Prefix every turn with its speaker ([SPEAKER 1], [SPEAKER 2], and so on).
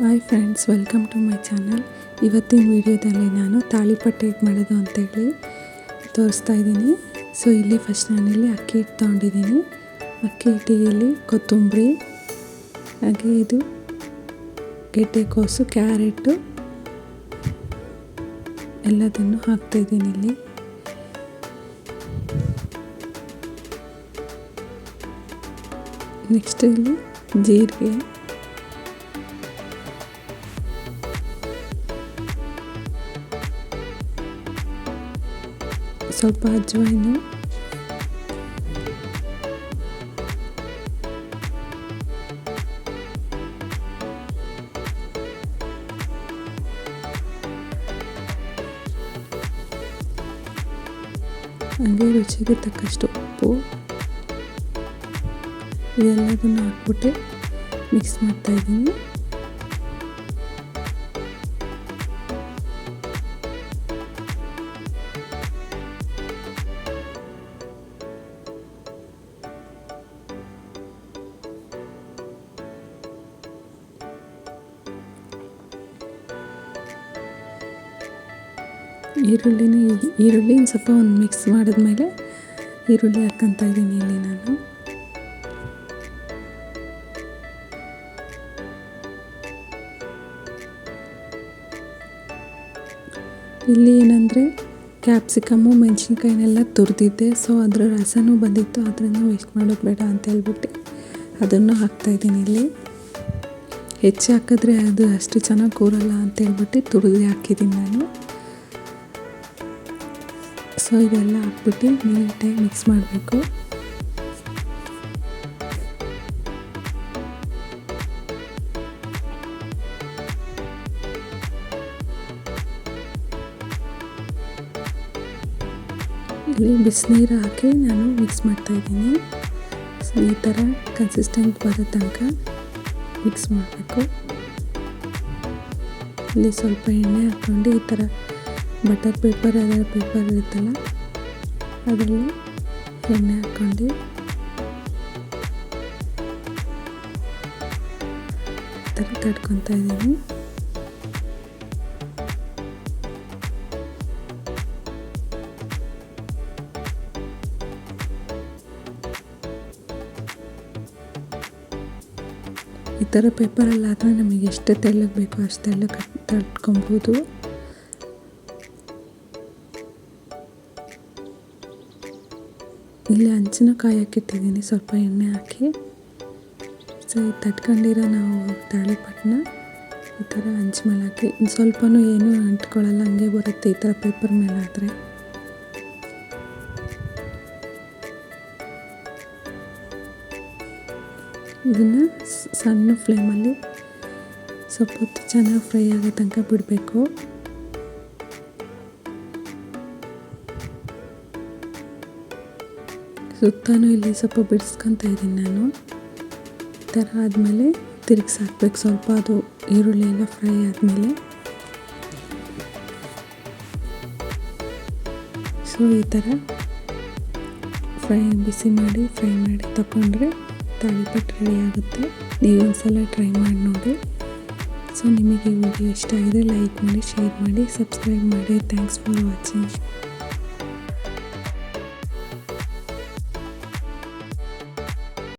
[SPEAKER 1] Hi friends welcome to my channel ಇವತ್ತಿನ ವಿಡಿಯೋದಲ್ಲಿ ನಾನು ತಾಳಿಪಟ್ಟು ಹೇಗೆ ಮಾಡೋದು ಅಂತೇಳಿ ತೋರಿಸ್ತಾ ಇದ್ದೀನಿ. ಸೊ ಇಲ್ಲಿ ಫಸ್ಟ್ ನಾನಿಲ್ಲಿ ಅಕ್ಕಿ ಹಿಟ್ಟು ತೊಗೊಂಡಿದ್ದೀನಿ ಅಕ್ಕಿ ಹಿಟ್ಟಿಗೆಯಲ್ಲಿ ಕೊತ್ತಂಬರಿ, ಹಾಗೆ ಇದು ಗೆಡ್ಡೆಕೋಸು ಕ್ಯಾರೆಟು ಎಲ್ಲದನ್ನು ಹಾಕ್ತಾಯಿದ್ದೀನಿ ಇಲ್ಲಿ. ನೆಕ್ಸ್ಟ್ ಇಲ್ಲಿ ಜೀರಿಗೆ. ಸ್ವಲ್ಪ ಅಜ್ವಾಯಿನು ಹಾಗೆ ರುಚಿಗೆ ತಕ್ಕಷ್ಟು ಉಪ್ಪು. ಇದೆಲ್ಲದನ್ನು ಹಾಕ್ಬಿಟ್ಟು ಮಿಕ್ಸ್ ಮಾಡ್ತಾಯಿದ್ದೀನಿ ಈರುಳ್ಳಿನ ಈರುಳ್ಳಿ ಸ್ವಲ್ಪ ಒಂದು ಮಿಕ್ಸ್ ಮಾಡಿದ್ಮೇಲೆ ಈರುಳ್ಳಿ ಹಾಕ್ಕೊಂತ ಇದ್ದೀನಿ ಇಲ್ಲಿ ನಾನು. ಇಲ್ಲಿ ಏನಂದರೆ ಕ್ಯಾಪ್ಸಿಕಮ್ಮು ಮೆಣಸಿನ್ಕಾಯಿನೆಲ್ಲ ತುರಿದಿದ್ದೆ. ಸೊ ಅದರ ರಸನೂ ಬಂದಿತ್ತು. ಅದರಿಂದ ವೇಸ್ಟ್ ಮಾಡೋದು ಬೇಡ ಅಂತ ಹೇಳ್ಬಿಟ್ಟು ಅದನ್ನು ಹಾಕ್ತಾಯಿದ್ದೀನಿ ಇಲ್ಲಿ. ಹೆಚ್ಚು ಹಾಕಿದ್ರೆ ಅದು ಅಷ್ಟು ಚೆನ್ನಾಗಿ ಕೂರಲ್ಲ ಅಂತ ಹೇಳ್ಬಿಟ್ಟು ತುರಿದು ಹಾಕಿದ್ದೀನಿ ನಾನು. ಸೊ, ಇದೆಲ್ಲ ಹಾಕ್ಬಿಟ್ಟು ನೀಟಾಗಿ ಮಿಕ್ಸ್ ಮಾಡಬೇಕು. ಇಲ್ಲಿ ಬಿಸಿನೀರು ಹಾಕಿ ನಾನು ಮಿಕ್ಸ್ ಮಾಡ್ತಾಯಿದ್ದೀನಿ ಸೊ, ಈ ಥರ ಕನ್ಸಿಸ್ಟೆಂಟ್ ಬರೋ ತನಕ ಮಿಕ್ಸ್ ಮಾಡಬೇಕು. ಇಲ್ಲಿ ಸ್ವಲ್ಪ ಎಣ್ಣೆ ಹಾಕ್ಕೊಂಡು ಈ ಥರ ಬಟರ್ ಪೇಪರ್ ಅದರ ಪೇಪರ್ ಇರುತ್ತಲ್ಲ, ಅದರಲ್ಲಿ ಎಣ್ಣೆ ಹಾಕ್ಕೊಂಡು ಥರ ತಡ್ಕೊತಾ ಇದ್ದೀನಿ ಈ ಥರ ಪೇಪರಲ್ಲಿ ಆದರೆ ನಮಗೆ ಎಷ್ಟು ತೆಳ್ಳಗೆ ಬೇಕೋ ಅಷ್ಟು ಕಟ್ ತಟ್ಕೊಬೋದು. ಇಲ್ಲಿ ಹಂಚಿನ ಕಾಯಿ ಹಾಕಿಟ್ಟಿದ್ದೀನಿ ಸ್ವಲ್ಪ ಎಣ್ಣೆ ಹಾಕಿ. ಸೊ ತಟ್ಕೊಂಡಿರೋ ನಾವು ತಾಳಿಪಟ್ಟನ್ನ ಈ ಥರ ಹಂಚು ಮೇಲೆ ಹಾಕಿ. ಸ್ವಲ್ಪನೂ ಏನೂ ಅಂಟ್ಕೊಳ್ಳಲ್ಲ, ಹಂಗೆ ಬರುತ್ತೆ ಈ ಥರ ಪೇಪರ್ ಮೇಲೆ ಆದರೆ ಇದನ್ನು ಸಣ್ಣ ಫ್ಲೇಮಲ್ಲಿ ಸ್ವಲ್ಪ ಚೆನ್ನಾಗಿ ಫ್ರೈ ಆಗೋ ತನಕ ಬಿಡಬೇಕು. ಸುತ್ತಲೂ ಇಲ್ಲಿ ಸ್ವಲ್ಪ ಬಿಡಿಸ್ಕೊತಾ ಇದ್ದೀನಿ ನಾನು. ಈ ಥರ ಆದಮೇಲೆ ತಿರುಗಿಸಿ ಹಾಕ್ಬೇಕು. ಸ್ವಲ್ಪ ಅದು ಈರುಳ್ಳಿ ಎಲ್ಲ ಫ್ರೈ ಆದಮೇಲೆ. ಸೊ ಈ ಥರ ಫ್ರೈ ಬಿಸಿ ಮಾಡಿ, ಫ್ರೈ ಮಾಡಿ ತಗೊಂಡ್ರೆ ತಾಳಿಪಟ್ಟು ರೆಡಿ ಆಗುತ್ತೆ. ನೀವು ಒಂದ್ಸಲ ಟ್ರೈ ಮಾಡಿ ನೋಡಿ. ಸೊ ನಿಮಗೆ ಈ ಇಷ್ಟ ಆಗಿದೆ ಲೈಕ್ ಮಾಡಿ, ಶೇರ್ ಮಾಡಿ, ಸಬ್ಸ್ಕ್ರೈಬ್ ಮಾಡಿ. Thanks for watching